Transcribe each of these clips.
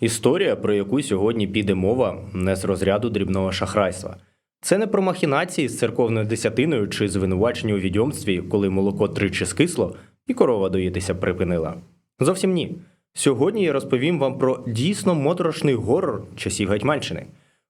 Історія, про яку сьогодні піде мова, не з розряду дрібного шахрайства. Це не про махінації з церковною десятиною чи звинувачення у відьомстві, коли молоко тричі скисло і корова доїтися припинила. Зовсім ні. Сьогодні я розповім вам про дійсно моторошний горор часів Гетьманщини.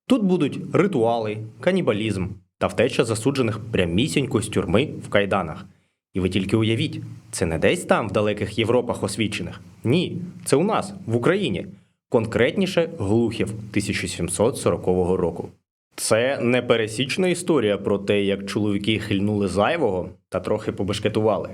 Тут будуть ритуали, канібалізм та втеча засуджених прямісінько з тюрми в кайданах. І ви тільки уявіть, це не десь там в далеких Європах освічених. Ні, це у нас, в Україні. Конкретніше Глухів 1740 року. Це не пересічна історія про те, як чоловіки хильнули зайвого та трохи побешкетували.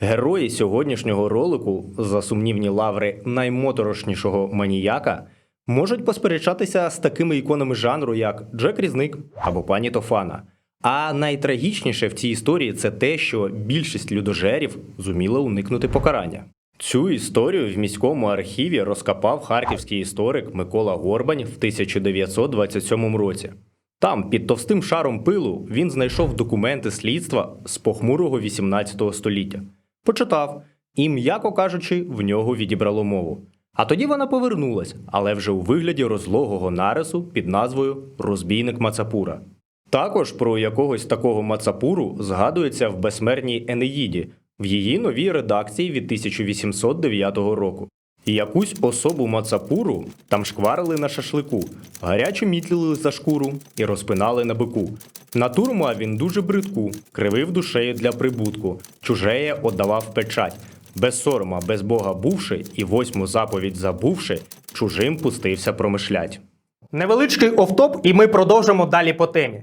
Герої сьогоднішнього ролику за сумнівні лаври наймоторошнішого маніяка можуть посперечатися з такими іконами жанру, як Джек Різник або пані Тофана. А найтрагічніше в цій історії це те, що більшість людожерів зуміла уникнути покарання. Цю історію в міському архіві розкопав харківський історик Микола Горбань в 1927 році. Там, під товстим шаром пилу, він знайшов документи слідства з похмурого 18 століття. Почитав і, м'яко кажучи, в нього відібрало мову. А тоді вона повернулась, але вже у вигляді розлогого нарису під назвою Розбійник Мацапура. Також про якогось такого Мацапуру згадується в безсмертній Енеїді в її новій редакції від 1809 року. Якусь особу Мацапуру там шкварили на шашлику, гаряче мітлили за шкуру і розпинали на бику. Натуру мав він дуже бридку, кривив душею для прибутку, чужеє отдавав печать. Без сорома, без Бога бувши, і восьму заповідь забувши, чужим пустився промишлять. Невеличкий офтоп, і ми продовжимо далі по темі.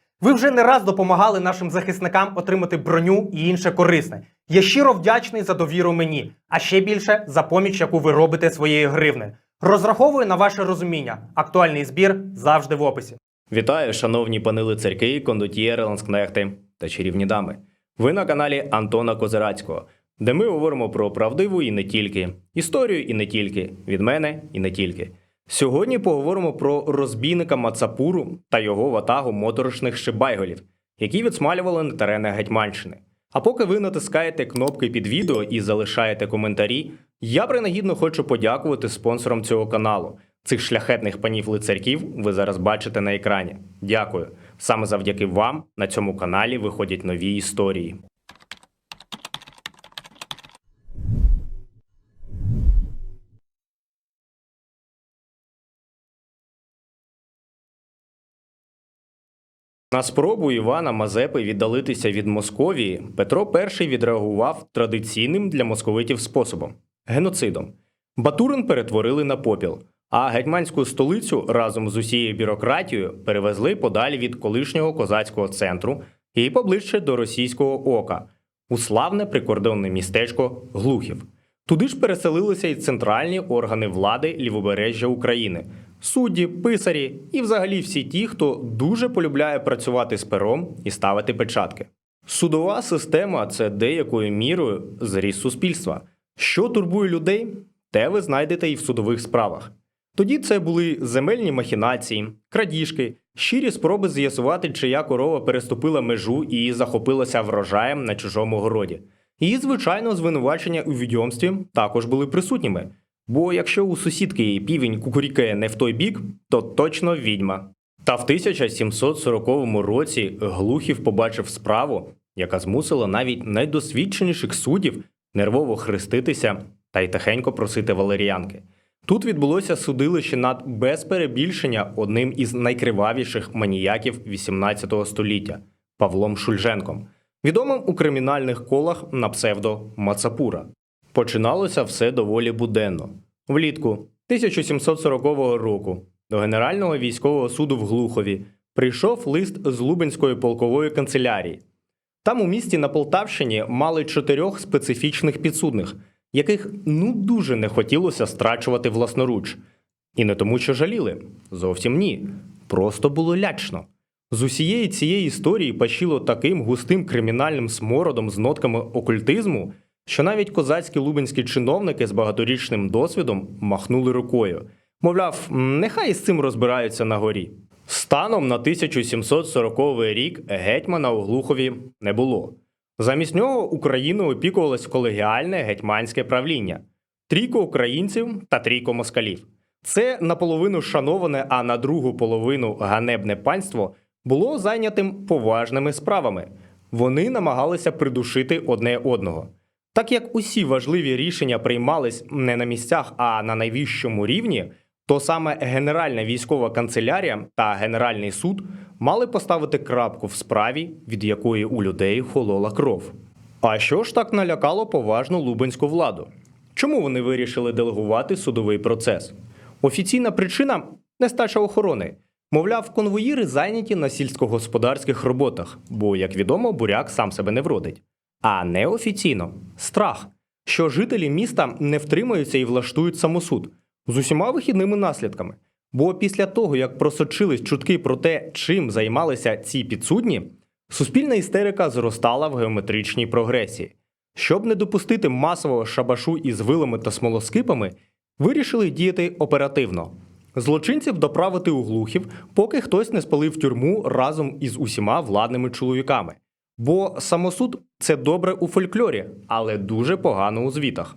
Ви вже не раз допомагали нашим захисникам отримати броню і інше корисне. Я щиро вдячний за довіру мені, а ще більше за поміч, яку ви робите своєю гривнею. Розраховую на ваше розуміння. Актуальний збір завжди в описі. Вітаю, шановні пани лицарки, кондотьєри, ланскнехти та чарівні дами. Ви на каналі Антона Козирацького, де ми говоримо про правдиву і не тільки, історію і не тільки, від мене і не тільки. Сьогодні поговоримо про розбійника Мацапуру та його ватагу моторошних шибайголів, які відсмалювали на теренах Гетьманщини. А поки ви натискаєте кнопки під відео і залишаєте коментарі, я принагідно хочу подякувати спонсорам цього каналу. Цих шляхетних панів лицарків ви зараз бачите на екрані. Дякую. Саме завдяки вам на цьому каналі виходять нові історії. На спробу Івана Мазепи віддалитися від Московії Петро І відреагував традиційним для московитів способом геноцидом. Батурин перетворили на попіл, а гетьманську столицю разом з усією бюрократією перевезли подалі від колишнього козацького центру і поближче до російського ока у славне прикордонне містечко Глухів. Туди ж переселилися й центральні органи влади лівобережжя України, судді, писарі і взагалі всі ті, хто дуже полюбляє працювати з пером і ставити печатки. Судова система це деякою мірою зріс суспільства. Що турбує людей, те ви знайдете і в судових справах. Тоді це були земельні махінації, крадіжки, щирі спроби з'ясувати, чия корова переступила межу і захопилася врожаєм на чужому городі. І, звичайно, звинувачення у відьомстві також були присутніми. Бо якщо у сусідки півень кукурікає не в той бік, то точно відьма. Та в 1740 році Глухів побачив справу, яка змусила навіть найдосвідченіших суддів нервово хреститися та й тихенько просити валеріанки. Тут відбулося судилище над без перебільшення одним із найкривавіших маніяків XVIII століття Павлом Шульженком, відомим у кримінальних колах на псевдо Мацапура. Починалося все доволі буденно. Влітку 1740 року до Генерального військового суду в Глухові прийшов лист з Лубенської полкової канцелярії. Там у місті на Полтавщині мали чотирьох специфічних підсудних, яких ну дуже не хотілося страчувати власноруч. І не тому, що жаліли. Зовсім ні. Просто було лячно. З усієї цієї історії пащило таким густим кримінальним смородом з нотками окультизму, що навіть козацькі лубенські чиновники з багаторічним досвідом махнули рукою. Мовляв, нехай із цим розбираються на горі. Станом на 1740 рік гетьмана у Глухові не було. Замість нього Україною опікувалось колегіальне гетьманське правління трійко українців та трійко москалів. Це наполовину шановане, а на другу половину ганебне панство було зайнятим поважними справами. Вони намагалися придушити одне одного. Так як усі важливі рішення приймались не на місцях, а на найвищому рівні, то саме Генеральна військова канцелярія та Генеральний суд мали поставити крапку в справі, від якої у людей холола кров. А що ж так налякало поважну лубенську владу? Чому вони вирішили делегувати судовий процес? Офіційна причина нестача охорони. Мовляв, конвоїри зайняті на сільськогосподарських роботах, бо, як відомо, буряк сам себе не вродить. А неофіційно страх, що жителі міста не втримаються і влаштують самосуд з усіма вихідними наслідками. Бо після того, як просочились чутки про те, чим займалися ці підсудні, суспільна істерика зростала в геометричній прогресії. Щоб не допустити масового шабашу із вилами та смолоскипами, вирішили діяти оперативно. Злочинців доправити у глухів, поки хтось не спалив тюрму разом із усіма владними чоловіками. Бо самосуд це добре у фольклорі, але дуже погано у звітах.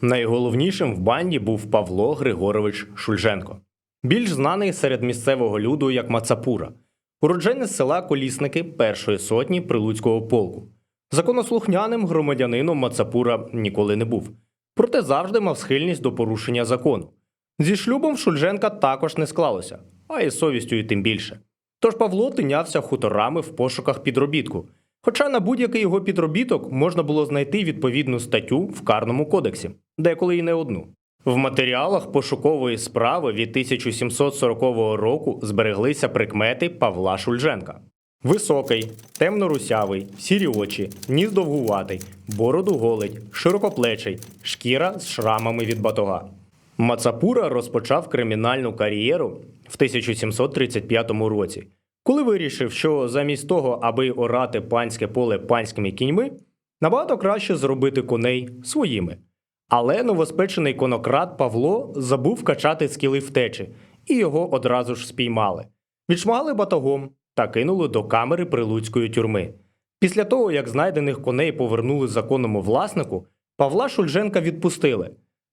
Найголовнішим в банді був Павло Григорович Шульженко, більш знаний серед місцевого люду як Мацапура, уродженець села Колісники першої сотні Прилуцького полку. Законослухняним громадянином Мацапура ніколи не був, проте завжди мав схильність до порушення закону. Зі шлюбом Шульженка також не склалося, а із совістю і тим більше. Тож Павло тинявся хуторами в пошуках підробітку. Хоча на будь-який його підробіток можна було знайти відповідну статтю в карному кодексі, деколи і не одну. В матеріалах пошукової справи від 1740 року збереглися прикмети Павла Шульженка. Високий, темно-русявий, сірі очі, ніс довгуватий, бороду голить, широкоплечий, шкіра з шрамами від батога. Мацапура розпочав кримінальну кар'єру в 1735 році, коли вирішив, що замість того, аби орати панське поле панськими кіньми, набагато краще зробити коней своїми. Але новоспечений конократ Павло забув качати скіли втечі, і його одразу ж спіймали. Відшмагали батогом та кинули до камери прилуцької тюрми. Після того, як знайдених коней повернули законному власнику, Павла Шульженка відпустили.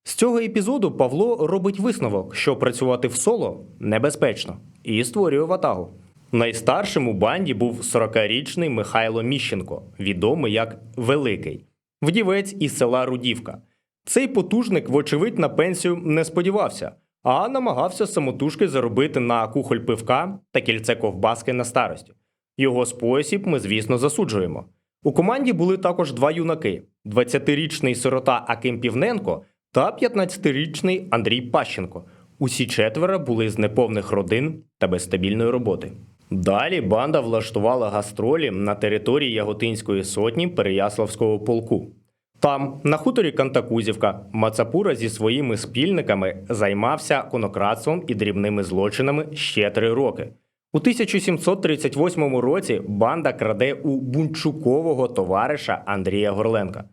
З цього епізоду Павло робить висновок, що працювати в соло небезпечно, і створює ватагу. Найстаршим у банді був 40-річний Михайло Міщенко, відомий як Великий, вдівець із села Рудівка. Цей потужник, вочевидь, на пенсію не сподівався, а намагався самотужки заробити на кухоль пивка та кільце ковбаски на старості. Його спосіб ми, звісно, засуджуємо. У команді були також два юнаки: 20-річний сирота Аким Півненко та 15-річний Андрій Пащенко. Усі четверо були з неповних родин та без стабільної роботи. Далі банда влаштувала гастролі на території Яготинської сотні Переяславського полку. Там, на хуторі Кантакузівка, Мацапура зі своїми спільниками займався конократством і дрібними злочинами ще три роки. У 1738 році банда краде у бунчукового товариша Андрія Горленка.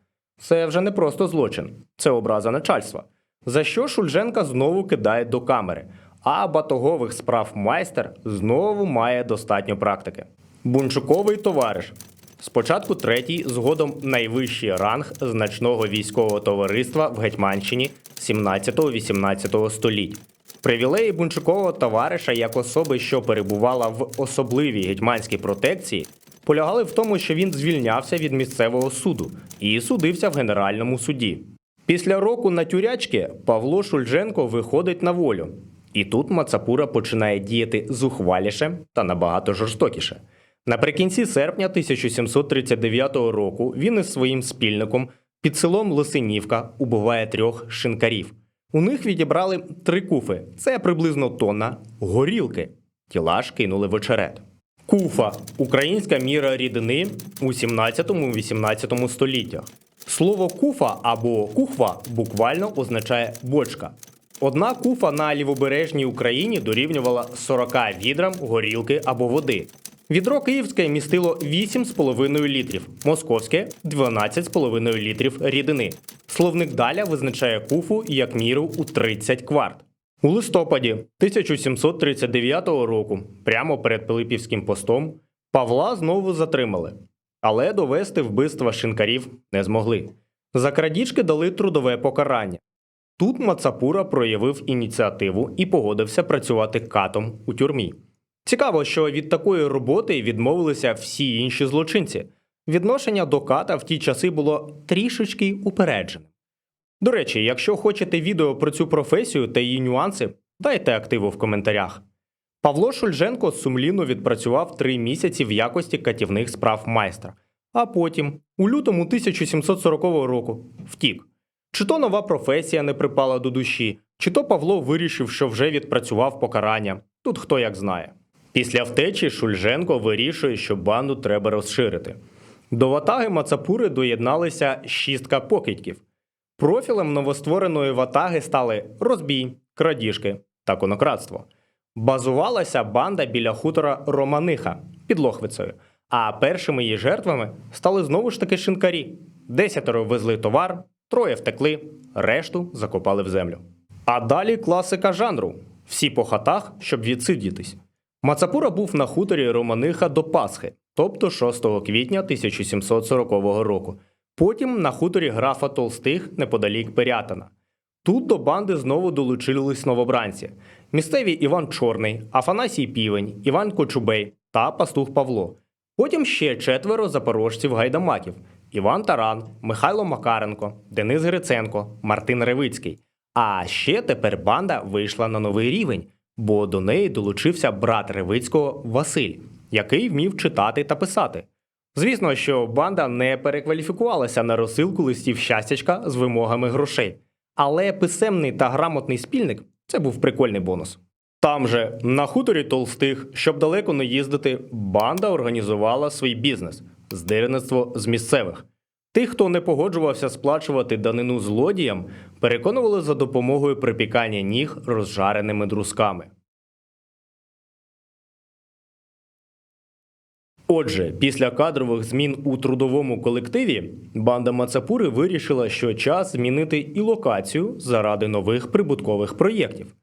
Це вже не просто злочин, це образа начальства. За що Шульженка знову кидає до камери, а батогових справ майстер знову має достатньо практики. Бунчуковий товариш. Спочатку третій, згодом найвищий ранг значного військового товариства в Гетьманщині 17-18 століть. Привілеї бунчукового товариша як особи, що перебувала в особливій гетьманській протекції, полягали в тому, що він звільнявся від місцевого суду і судився в Генеральному суді. Після року на тюрячки Павло Шульженко виходить на волю. І тут Мацапура починає діяти зухваліше та набагато жорстокіше. Наприкінці серпня 1739 року він із своїм спільником під селом Лосинівка убиває трьох шинкарів. У них відібрали три куфи це приблизно тонна горілки. Тіла ж кинули в очерет. Куфа українська міра рідини у 17-18 століттях. Слово куфа або кухва буквально означає бочка. Одна куфа на лівобережній Україні дорівнювала 40 відрам горілки або води. Відро київське містило 8,5 літрів, московське 12,5 літрів рідини. Словник Даля визначає куфу як міру у 30 кварт. У листопаді 1739 року, прямо перед Пилипівським постом, Павла знову затримали, але довести вбивства шинкарів не змогли. За крадіжки дали трудове покарання. Тут Мацапура проявив ініціативу і погодився працювати катом у тюрмі. Цікаво, що від такої роботи відмовилися всі інші злочинці. Відношення до ката в ті часи було трішечки упередженим. До речі, якщо хочете відео про цю професію та її нюанси, дайте активу в коментарях. Павло Шульженко сумлінно відпрацював три місяці в якості катівних справ майстра, а потім, у лютому 1740 року, втік. Чи то нова професія не припала до душі, чи то Павло вирішив, що вже відпрацював покарання. Тут хто як знає. Після втечі Шульженко вирішує, що банду треба розширити. До ватаги Мацапури доєдналися шістка покидьків. Профілем новоствореної ватаги стали розбій, крадіжки та конократство. Базувалася банда біля хутора Романиха під Лохвицею, а першими її жертвами стали знову ж таки шинкарі. Десятеро везли товар, троє втекли, решту закопали в землю. А далі класика жанру: всі по хатах, щоб відсидітись. Мацапура був на хуторі Романиха до Пасхи, тобто 6 квітня 1740 року. Потім на хуторі графа Толстих неподалік Пирятина. Тут до банди знову долучились новобранці: місцеві Іван Чорний, Афанасій Півень, Іван Кочубей та пастух Павло. Потім ще четверо запорожців гайдамаків: Іван Таран, Михайло Макаренко, Денис Гриценко, Мартин Ревицький. А ще тепер банда вийшла на новий рівень, бо до неї долучився брат Ревицького Василь, який вмів читати та писати. Звісно, що банда не перекваліфікувалася на розсилку листів щастячка з вимогами грошей. Але писемний та грамотний спільник це був прикольний бонус. Там же, на хуторі Толстих, щоб далеко не їздити, банда організувала свій бізнес здирництво з місцевих. Тих, хто не погоджувався сплачувати данину злодіям, переконували за допомогою припікання ніг розжареними друзками. Отже, після кадрових змін у трудовому колективі банда Мацапури вирішила, що час змінити і локацію заради нових прибуткових проєктів.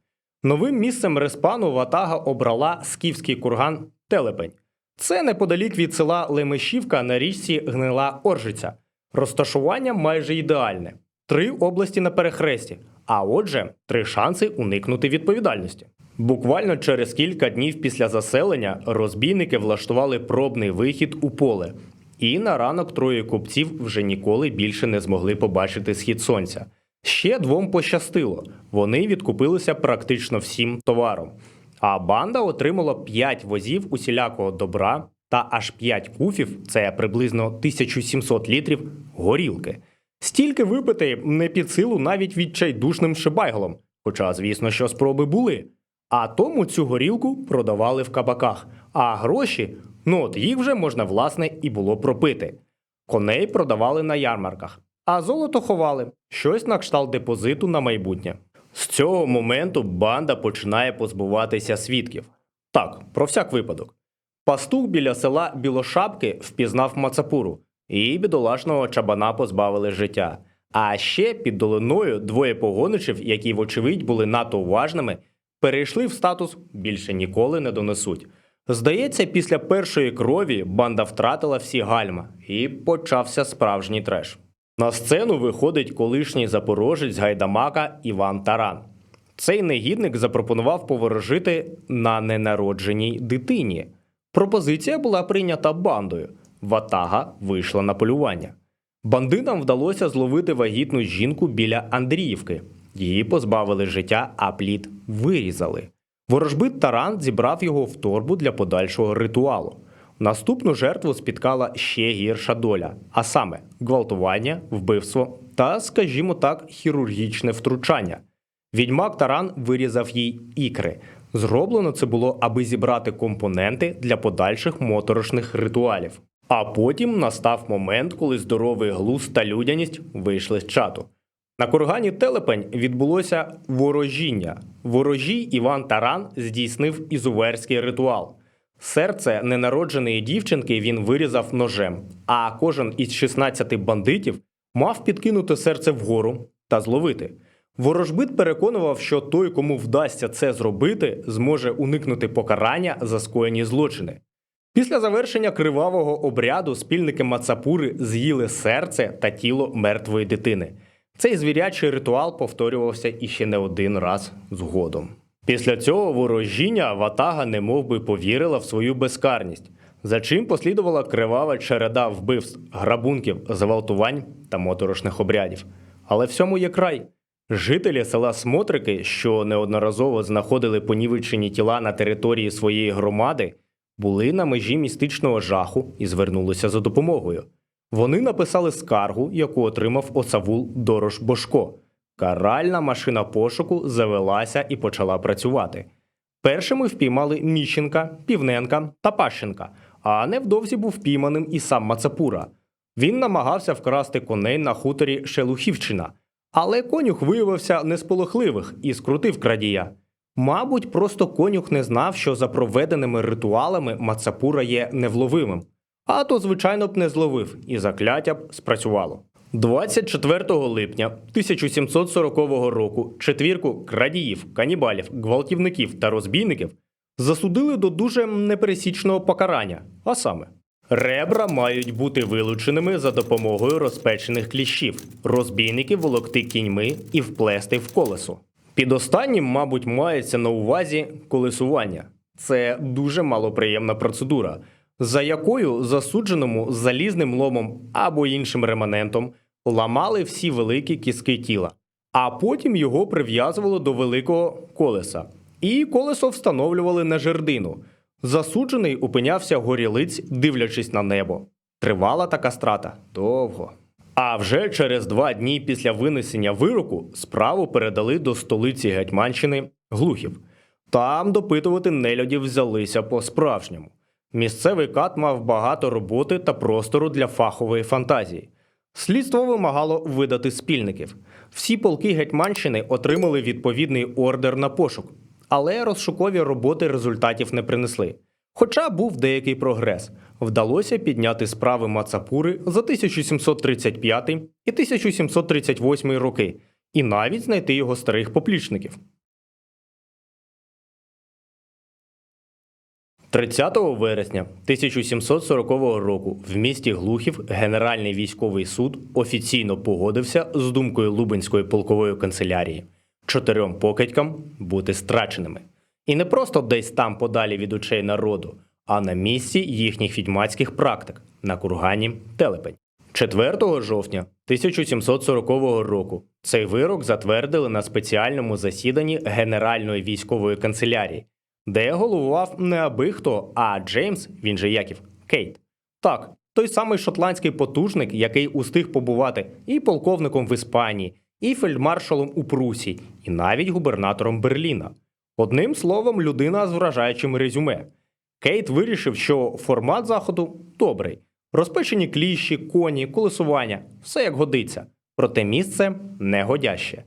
Новим місцем респану Ватага обрала скіфський курган Телепень. Це неподалік від села Лемешівка на річці Гнила Оржиця. Розташування майже ідеальне: три області на перехресті, а отже, три шанси уникнути відповідальності. Буквально через кілька днів після заселення розбійники влаштували пробний вихід у поле, і на ранок троє купців вже ніколи більше не змогли побачити схід сонця. Ще двом пощастило, вони відкупилися практично всім товаром. А банда отримала 5 возів усілякого добра та аж 5 куфів, це приблизно 1700 літрів горілки. Стільки випити не під силу навіть відчайдушним шибайголом, хоча, звісно, що спроби були. А тому цю горілку продавали в кабаках, а гроші, ну от їх вже можна власне і було пропити. Коней продавали на ярмарках, а золото ховали щось на кшталт депозиту на майбутнє. З цього моменту банда починає позбуватися свідків. Так, про всяк випадок. Пастух біля села Білошапки впізнав Мацапуру, і бідолашного чабана позбавили життя. А ще під долиною двоє погоничів, які, вочевидь, були надто уважними, перейшли в статус більше ніколи не донесуть. Здається, після першої крові банда втратила всі гальма, і почався справжній треш. На сцену виходить колишній запорожець гайдамака Іван Таран. Цей негідник запропонував поворожити на ненародженій дитині. Пропозиція була прийнята бандою. Ватага вийшла на полювання. Бандитам вдалося зловити вагітну жінку біля Андріївки. Її позбавили життя, а плід вирізали. Ворожбит Таран зібрав його в торбу для подальшого ритуалу. Наступну жертву спіткала ще гірша доля, а саме гвалтування, вбивство та, скажімо так, хірургічне втручання. Відьмак Таран вирізав їй ікри. Зроблено це було, аби зібрати компоненти для подальших моторошних ритуалів. А потім настав момент, коли здоровий глузд та людяність вийшли з чату. На кургані Телепень відбулося ворожіння. Ворожій Іван Таран здійснив ізуверський ритуал. Серце ненародженої дівчинки він вирізав ножем, а кожен із 16 бандитів мав підкинути серце вгору та зловити. Ворожбит переконував, що той, кому вдасться це зробити, зможе уникнути покарання за скоєні злочини. Після завершення кривавого обряду спільники Мацапури з'їли серце та тіло мертвої дитини. Цей звірячий ритуал повторювався іще не один раз згодом. Після цього ворожіння Ватага немов би повірила в свою безкарність, за чим послідувала кривава череда вбивств, грабунків, зґвалтувань та моторошних обрядів. Але всьому є край. Жителі села Смотрики, що неодноразово знаходили понівечені тіла на території своєї громади, були на межі містичного жаху і звернулися за допомогою. Вони написали скаргу, яку отримав Оцавул Дорош Бошко. Каральна машина пошуку завелася і почала працювати. Першими впіймали Міщенка, Півненка та Пащенка, а невдовзі був впійманим і сам Мацапура. Він намагався вкрасти коней на хуторі Шелухівщина, але конюх виявився несполохливих і скрутив крадія. Мабуть, просто конюх не знав, що за проведеними ритуалами Мацапура є невловимим. А то, звичайно, б не зловив, і закляття б спрацювало. 24 липня 1740 року четвірку крадіїв, канібалів, гвалтівників та розбійників засудили до дуже непересічного покарання, а саме. Ребра мають бути вилученими за допомогою розпечених кліщів, розбійники волокти кіньми і вплести в колесо. Під останнім, мабуть, мається на увазі колесування. Це дуже малоприємна процедура, за якою засудженому залізним ломом або іншим реманентом ламали всі великі кіски тіла, а потім його прив'язували до великого колеса, і колесо встановлювали на жердину. Засуджений опинявся горілиць, дивлячись на небо. Тривала така страта довго. А вже через два дні після винесення вироку справу передали до столиці Гетьманщини Глухів. Там допитувати нелюдів взялися по-справжньому. Місцевий кат мав багато роботи та простору для фахової фантазії. Слідство вимагало видати спільників. Всі полки Гетьманщини отримали відповідний ордер на пошук, але розшукові роботи результатів не принесли. Хоча був деякий прогрес, вдалося підняти справи Мацапури за 1735 і 1738 роки, і навіть знайти його старих поплічників. 30 вересня 1740 року в місті Глухів Генеральний військовий суд офіційно погодився з думкою Лубенської полкової канцелярії чотирьом покидькам бути страченими. І не просто десь там подалі від очей народу, а на місці їхніх відьмацьких практик на кургані Телепень. 4 жовтня 1740 року цей вирок затвердили на спеціальному засіданні Генеральної військової канцелярії, де головував не аби хто, а Джеймс, він же Яків, Кейт. Так, той самий шотландський потужник, який устиг побувати і полковником в Іспанії, і фельдмаршалом у Прусії, і навіть губернатором Берліна. Одним словом, людина з вражаючим резюме. Кейт вирішив, що формат заходу добрий. Розпечені кліщі, коні, колесування все як годиться. Проте місце негодяще.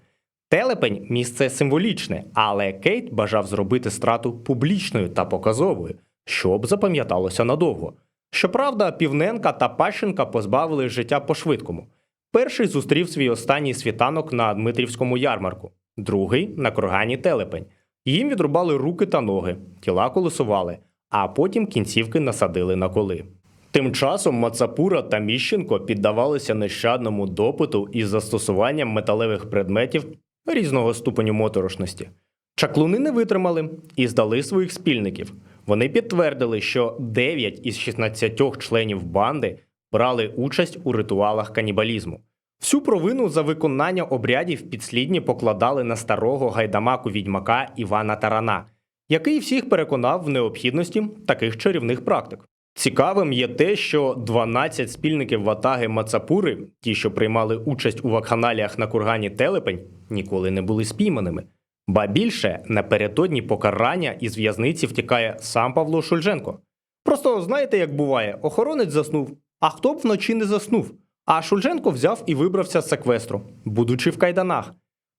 Телепень місце символічне, але Кейт бажав зробити страту публічною та показовою, щоб запам'яталося надовго. Щоправда, Півненка та Пащенка позбавили життя по-швидкому. Перший зустрів свій останній світанок на Дмитрівському ярмарку, другий на кургані Телепень. Їм відрубали руки та ноги, тіла колесували, а потім кінцівки насадили на коли. Тим часом Мацапура та Міщенко піддавалися нещадному допиту із застосуванням металевих предметів різного ступеню моторошності. Чаклуни не витримали і здали своїх спільників. Вони підтвердили, що 9 із 16 членів банди брали участь у ритуалах канібалізму. Всю провину за виконання обрядів підслідні покладали на старого гайдамаку відьмака Івана Тарана, який всіх переконав в необхідності таких чарівних практик. Цікавим є те, що 12 спільників ватаги Мацапури, ті, що приймали участь у вакханаліях на кургані Телепень, ніколи не були спійманими. Ба більше напередодні покарання із в'язниці втікає сам Павло Шульженко. Просто знаєте, як буває, охоронець заснув, а хто б вночі не заснув. А Шульженко взяв і вибрався з секвестру, будучи в кайданах.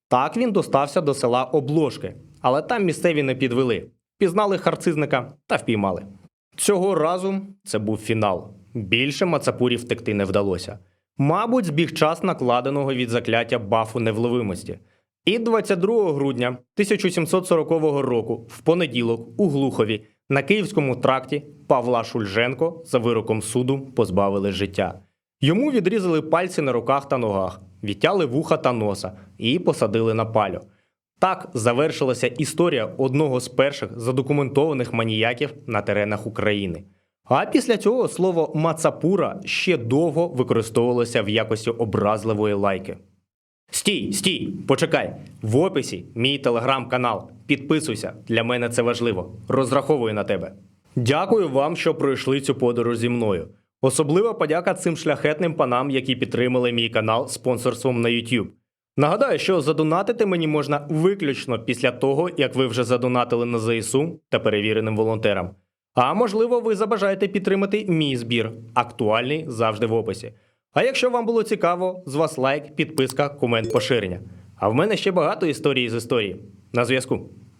Так він достався до села Обложки, але там місцеві не підвели. Пізнали харцизника та впіймали. Цього разу це був фінал. Більше Мацапурі втекти не вдалося. Мабуть, збіг час накладеного від закляття бафу невловимості. І 22 грудня 1740 року, в понеділок, у Глухові, на Київському тракті Павла Шульженко за вироком суду позбавили життя. Йому відрізали пальці на руках та ногах, відтяли вуха та носа і посадили на палю. Так завершилася історія одного з перших задокументованих маніяків на теренах України. А після цього слово мацапура ще довго використовувалося в якості образливої лайки. Стій, стій, почекай. В описі мій телеграм-канал. Підписуйся, для мене це важливо. Розраховую на тебе. Дякую вам, що пройшли цю подорож зі мною. Особлива подяка цим шляхетним панам, які підтримали мій канал спонсорством на YouTube. Нагадаю, що задонатити мені можна виключно після того, як ви вже задонатили на ЗСУ та перевіреним волонтерам. А можливо, ви забажаєте підтримати мій збір, актуальний завжди в описі. А якщо вам було цікаво, з вас лайк, підписка, комент, поширення. А в мене ще багато історій з історії. На зв'язку.